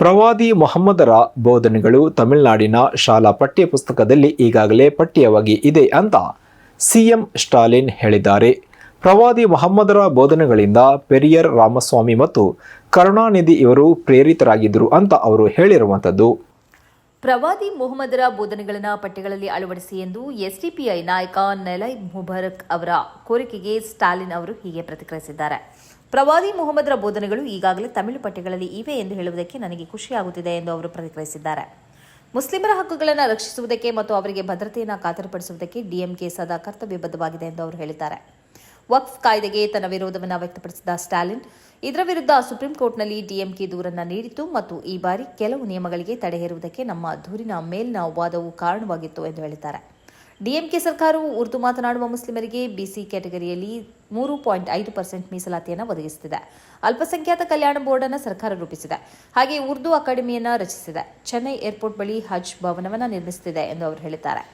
ಪ್ರವಾದಿ ಮೊಹಮ್ಮದರ ಬೋಧನೆಗಳು ತಮಿಳುನಾಡಿನ ಶಾಲಾ ಪಠ್ಯ ಪುಸ್ತಕದಲ್ಲಿ ಈಗಾಗಲೇ ಪಠ್ಯವಾಗಿ ಇದೆ ಅಂತ ಸಿಎಂ ಸ್ಟಾಲಿನ್ ಹೇಳಿದ್ದಾರೆ. ಪ್ರವಾದಿ ಮೊಹಮ್ಮದರ ಬೋಧನೆಗಳಿಂದ ಪೆರಿಯರ್ ರಾಮಸ್ವಾಮಿ ಮತ್ತು ಕರುಣಾನಿಧಿ ಇವರು ಪ್ರೇರಿತರಾಗಿದ್ದರು ಅಂತ ಅವರು ಹೇಳಿರುವಂಥದ್ದು. ಪ್ರವಾದಿ ಮೊಹಮ್ಮದರ ಬೋಧನೆಗಳನ್ನು ಪಠ್ಯಗಳಲ್ಲಿ ಅಳವಡಿಸಿ ಎಂದು ಎಸ್ಡಿಪಿಐ ನಾಯಕ ನೆಲೈ ಮುಬಾರಕ್ ಅವರ ಕೋರಿಕೆಗೆ ಸ್ಟಾಲಿನ್ ಅವರು ಹೀಗೆ ಪ್ರತಿಕ್ರಿಯಿಸಿದ್ದಾರೆ. ಪ್ರವಾದಿ ಮೊಹಮ್ಮದರ ಬೋಧನೆಗಳು ಈಗಾಗಲೇ ತಮಿಳು ಪಠ್ಯಗಳಲ್ಲಿ ಇವೆ ಎಂದು ಹೇಳುವುದಕ್ಕೆ ನನಗೆ ಖುಷಿಯಾಗುತ್ತಿದೆ ಎಂದು ಅವರು ಪ್ರತಿಕ್ರಿಯಿಸಿದ್ದಾರೆ. ಮುಸ್ಲಿಮರ ಹಕ್ಕುಗಳನ್ನು ರಕ್ಷಿಸುವುದಕ್ಕೆ ಮತ್ತು ಅವರಿಗೆ ಭದ್ರತೆಯನ್ನು ಖಾತರಿಪಡಿಸುವುದಕ್ಕೆ ಡಿಎಂಕೆ ಸದಾ ಕರ್ತವ್ಯಬದ್ಧವಾಗಿದೆ ಎಂದು ಅವರು ಹೇಳಿದ್ದಾರೆ. ವಕ್ಫ್ ಕಾಯ್ದೆಗೆ ತನ್ನ ವಿರೋಧವನ್ನು ವ್ಯಕ್ತಪಡಿಸಿದ ಸ್ಟಾಲಿನ್, ಇದರ ವಿರುದ್ಧ ಸುಪ್ರೀಂ ಕೋರ್ಟ್ನಲ್ಲಿ ಡಿಎಂಕೆ ದೂರನ್ನು ನೀಡಿತು ಮತ್ತು ಈ ಬಾರಿ ಕೆಲವು ನಿಯಮಗಳಿಗೆ ತಡೆ ಹೇರುವುದಕ್ಕೆ ನಮ್ಮ ದೂರಿನ ಮೇಲಿನ ವಾದವು ಕಾರಣವಾಗಿತ್ತು ಎಂದು ಹೇಳಿದ್ದಾರೆ. ಡಿಎಂಕೆ ಸರ್ಕಾರವು ಉರ್ದು ಮಾತನಾಡುವ ಮುಸ್ಲಿಮರಿಗೆ ಬಿಸಿ ಕ್ಯಾಟಗರಿಯಲ್ಲಿ ಮೂರು ಪಾಯಿಂಟ್ ಐದು ಪರ್ಸೆಂಟ್ ಮೀಸಲಾತಿಯನ್ನು ಒದಗಿಸುತ್ತಿದೆ. ಅಲ್ಪಸಂಖ್ಯಾತ ಕಲ್ಯಾಣ ಬೋರ್ಡ್ ಅನ್ನು ಸರ್ಕಾರ ರೂಪಿಸಿದೆ. ಹಾಗೆ ಉರ್ದು ಅಕಾಡೆಮಿಯನ್ನು ರಚಿಸಿದೆ. ಚೆನ್ನೈ ಏರ್ಪೋರ್ಟ್ ಬಳಿ ಹಜ್ ಭವನವನ್ನು ನಿರ್ಮಿಸುತ್ತಿದೆ ಎಂದು ಅವರು ಹೇಳಿದ್ದಾರೆ.